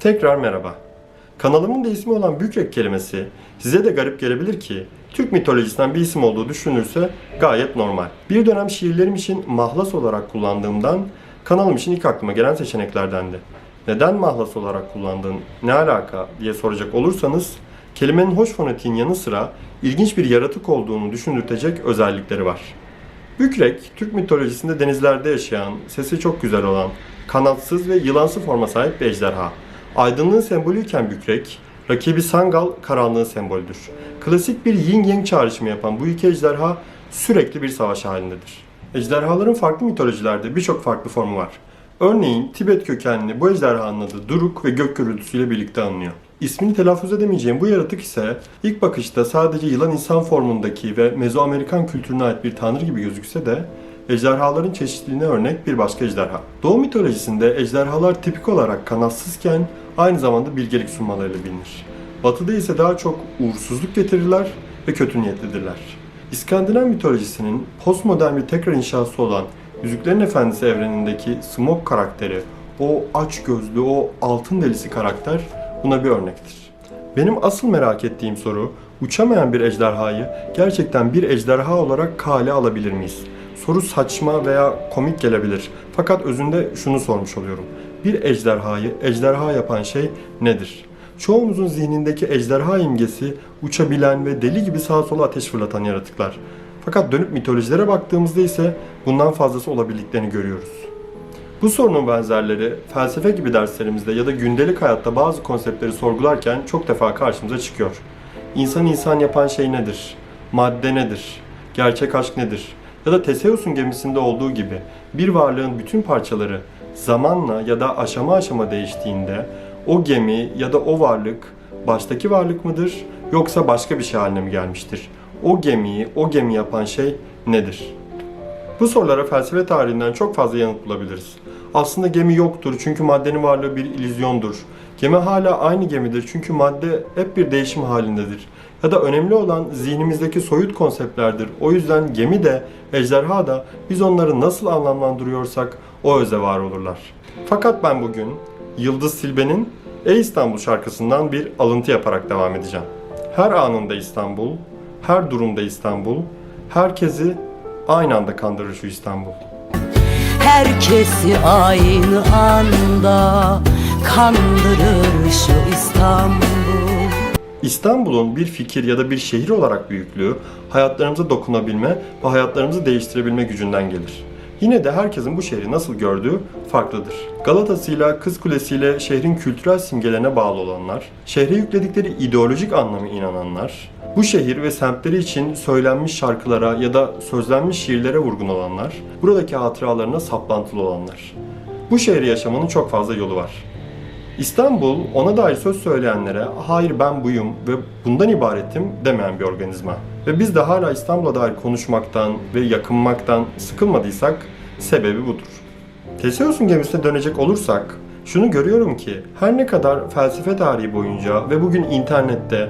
Tekrar merhaba. Kanalımın da ismi olan Bükrek kelimesi size de garip gelebilir ki Türk mitolojisinden bir isim olduğu düşünülürse gayet normal. Bir dönem şiirlerim için mahlas olarak kullandığımdan kanalım için ilk aklıma gelen seçeneklerdendi. Neden mahlas olarak kullandın, ne alaka diye soracak olursanız kelimenin hoş fonetiğin yanı sıra ilginç bir yaratık olduğunu düşündürtecek özellikleri var. Bükrek, Türk mitolojisinde denizlerde yaşayan, sesi çok güzel olan, kanatsız ve yılansı forma sahip bir ejderha. Aydınlığın sembolüyken bükrek, rakibi Sangal karanlığın sembolüdür. Klasik bir yin yang çağrışımı yapan bu iki ejderha sürekli bir savaş halindedir. Ejderhaların farklı mitolojilerde birçok farklı formu var. Örneğin Tibet kökenli bu ejderhanın adı Duruk ve gök gürültüsüyle birlikte anılıyor. İsmini telaffuz edemeyeceğim bu yaratık ise ilk bakışta sadece yılan insan formundaki ve Mezoamerikan kültürüne ait bir tanrı gibi gözükse de ejderhaların çeşitliliğine örnek bir başka ejderha. Doğu mitolojisinde ejderhalar tipik olarak kanatsızken aynı zamanda bilgelik sunmalarıyla bilinir. Batıda ise daha çok uğursuzluk getirirler ve kötü niyetlidirler. İskandinav mitolojisinin postmodern bir tekrar inşası olan Yüzüklerin Efendisi evrenindeki Smaug karakteri, o aç gözlü, o altın delisi karakter buna bir örnektir. Benim asıl merak ettiğim soru, uçamayan bir ejderhayı gerçekten bir ejderha olarak kale alabilir miyiz? Soru saçma veya komik gelebilir. Fakat özünde şunu sormuş oluyorum. Bir ejderhayı ejderha yapan şey nedir? Çoğumuzun zihnindeki ejderha imgesi uçabilen ve deli gibi sağa sola ateş fırlatan yaratıklar. Fakat dönüp mitolojilere baktığımızda ise bundan fazlası olabildiklerini görüyoruz. Bu sorunun benzerleri felsefe gibi derslerimizde ya da gündelik hayatta bazı konseptleri sorgularken çok defa karşımıza çıkıyor. İnsan insan yapan şey nedir? Madde nedir? Gerçek aşk nedir? Ya da Teseus'un gemisinde olduğu gibi bir varlığın bütün parçaları zamanla ya da aşama aşama değiştiğinde o gemi ya da o varlık baştaki varlık mıdır yoksa başka bir şey haline mi gelmiştir? O gemiyi, o gemi yapan şey nedir? Bu sorulara felsefe tarihinden çok fazla yanıt bulabiliriz. Aslında gemi yoktur çünkü maddenin varlığı bir illüzyondur. Gemi hala aynı gemidir çünkü madde hep bir değişim halindedir. Ya da önemli olan zihnimizdeki soyut konseptlerdir. O yüzden gemi de, ejderha da biz onları nasıl anlamlandırıyorsak o öze var olurlar. Fakat ben bugün Yıldız Silbe'nin Ey İstanbul şarkısından bir alıntı yaparak devam edeceğim. Her anında İstanbul, her durumda İstanbul, herkesi aynı anda kandırır şu İstanbul. Herkesi aynı anda kandırır şu İstanbul İstanbul'un bir fikir ya da bir şehir olarak büyüklüğü hayatlarımıza dokunabilme ve hayatlarımızı değiştirebilme gücünden gelir. Yine de herkesin bu şehri nasıl gördüğü farklıdır. Galata'sıyla, Kız Kulesi'yle şehrin kültürel simgelerine bağlı olanlar, şehre yükledikleri ideolojik anlamı inananlar, bu şehir ve semtleri için söylenmiş şarkılara ya da sözlenmiş şiirlere vurgun olanlar, buradaki hatıralarına saplantılı olanlar. Bu şehri yaşamanın çok fazla yolu var. İstanbul ona dair söz söyleyenlere hayır ben buyum ve bundan ibaretim demeyen bir organizma. Ve biz de hala İstanbul'a dair konuşmaktan ve yakınmaktan sıkılmadıysak sebebi budur. Teseus'un gemisine dönecek olursak şunu görüyorum ki her ne kadar felsefe tarihi boyunca ve bugün internette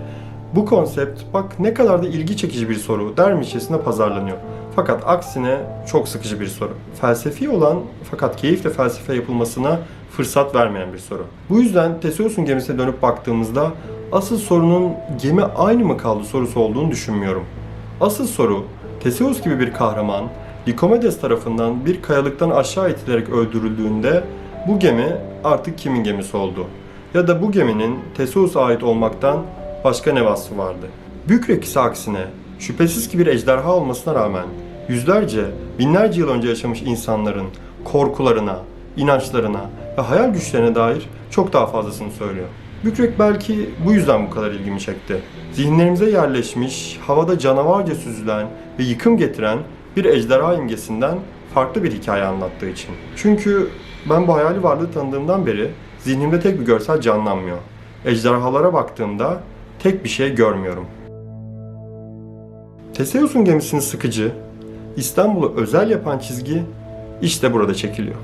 bu konsept bak ne kadar da ilgi çekici bir soru dermişçesine pazarlanıyor. Fakat aksine çok sıkıcı bir soru. Felsefi olan fakat keyifle felsefe yapılmasına fırsat vermeyen bir soru. Bu yüzden Teseus'un gemisine dönüp baktığımızda asıl sorunun gemi aynı mı kaldı sorusu olduğunu düşünmüyorum. Asıl soru Teseus gibi bir kahraman Likomedes tarafından bir kayalıktan aşağı itilerek öldürüldüğünde bu gemi artık kimin gemisi oldu? Ya da bu geminin Teseus'a ait olmaktan başka ne vasfı vardı? Bükrek ise aksine şüphesiz ki bir ejderha olmasına rağmen yüzlerce, binlerce yıl önce yaşamış insanların korkularına, inançlarına ve hayal güçlerine dair çok daha fazlasını söylüyor. Bükrek belki bu yüzden bu kadar ilgimi çekti. Zihinlerimize yerleşmiş, havada canavarca süzülen ve yıkım getiren bir ejderha imgesinden farklı bir hikaye anlattığı için. Çünkü ben bu hayali varlığı tanıdığımdan beri zihnimde tek bir görsel canlanmıyor. Ejderhalara baktığımda tek bir şey görmüyorum. Teseus'un gemisini sıkıcı, İstanbul'u özel yapan çizgi işte burada çekiliyor.